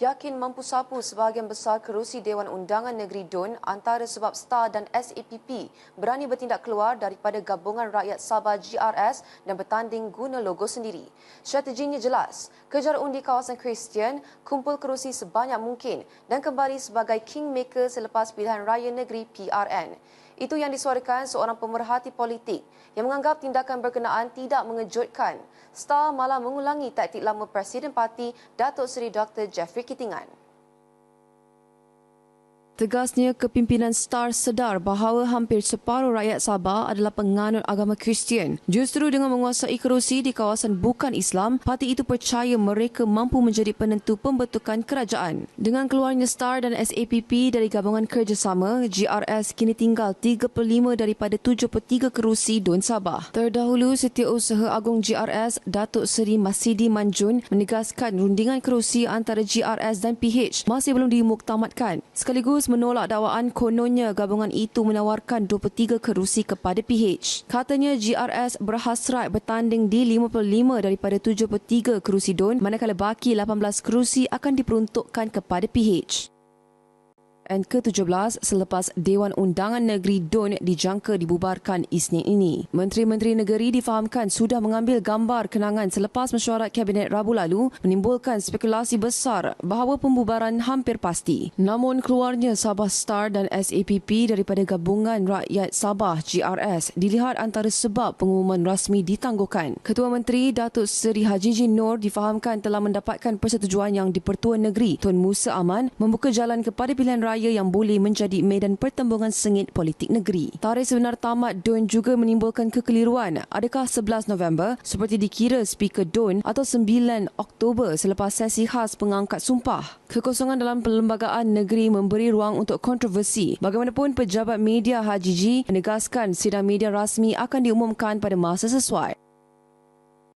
yakin mampu sapu sebahagian besar kerusi Dewan Undangan Negeri DUN antara sebab STAR dan SAPP berani bertindak keluar daripada Gabungan Rakyat Sabah GRS dan bertanding guna logo sendiri. Strateginya jelas, kejar undi kawasan Kristian, kumpul kerusi sebanyak mungkin dan kembali sebagai kingmaker selepas pilihan raya negeri PRN. Itu yang disuarakan seorang pemerhati politik yang menganggap tindakan berkenaan tidak mengejutkan. Star malah mengulangi taktik lama Presiden Parti Datuk Seri Dr. Jeffrey Kitingan. Tegasnya, kepimpinan STAR sedar bahawa hampir separuh rakyat Sabah adalah penganut agama Kristian. Justru dengan menguasai kerusi di kawasan bukan Islam, parti itu percaya mereka mampu menjadi penentu pembentukan kerajaan. Dengan keluarnya STAR dan SAPP dari gabungan kerjasama, GRS kini tinggal 35 daripada 73 kerusi Dun Sabah. Terdahulu, Setiausaha Agung GRS, Datuk Seri Masidi Manjun menegaskan rundingan kerusi antara GRS dan PH masih belum dimuktamadkan. Sekaligus menolak dakwaan kononnya gabungan itu menawarkan 23 kerusi kepada PH. Katanya GRS berhasrat bertanding di 55 daripada 73 kerusi DUN manakala baki 18 kerusi akan diperuntukkan kepada PH. UN ke-17 selepas Dewan Undangan Negeri DUN dijangka dibubarkan Isnin ini. Menteri-menteri negeri difahamkan sudah mengambil gambar kenangan selepas mesyuarat Kabinet Rabu lalu menimbulkan spekulasi besar bahawa pembubaran hampir pasti. Namun keluarnya Sabah Star dan SAPP daripada Gabungan Rakyat Sabah GRS dilihat antara sebab pengumuman rasmi ditangguhkan. Ketua Menteri Datuk Seri Haji Jin Nur difahamkan telah mendapatkan persetujuan yang di-Pertua Negeri Tun Musa Aman membuka jalan kepada pilihan raya raya yang boleh menjadi medan pertembungan sengit politik negeri. Tarikh sebenar tamat DUN juga menimbulkan kekeliruan. Adakah 11 November seperti dikira Speaker DUN atau 9 Oktober selepas sesi khas pengangkat sumpah? Kekosongan dalam perlembagaan negeri memberi ruang untuk kontroversi. Bagaimanapun pejabat media Haji G menegaskan sidang media rasmi akan diumumkan pada masa sesuai.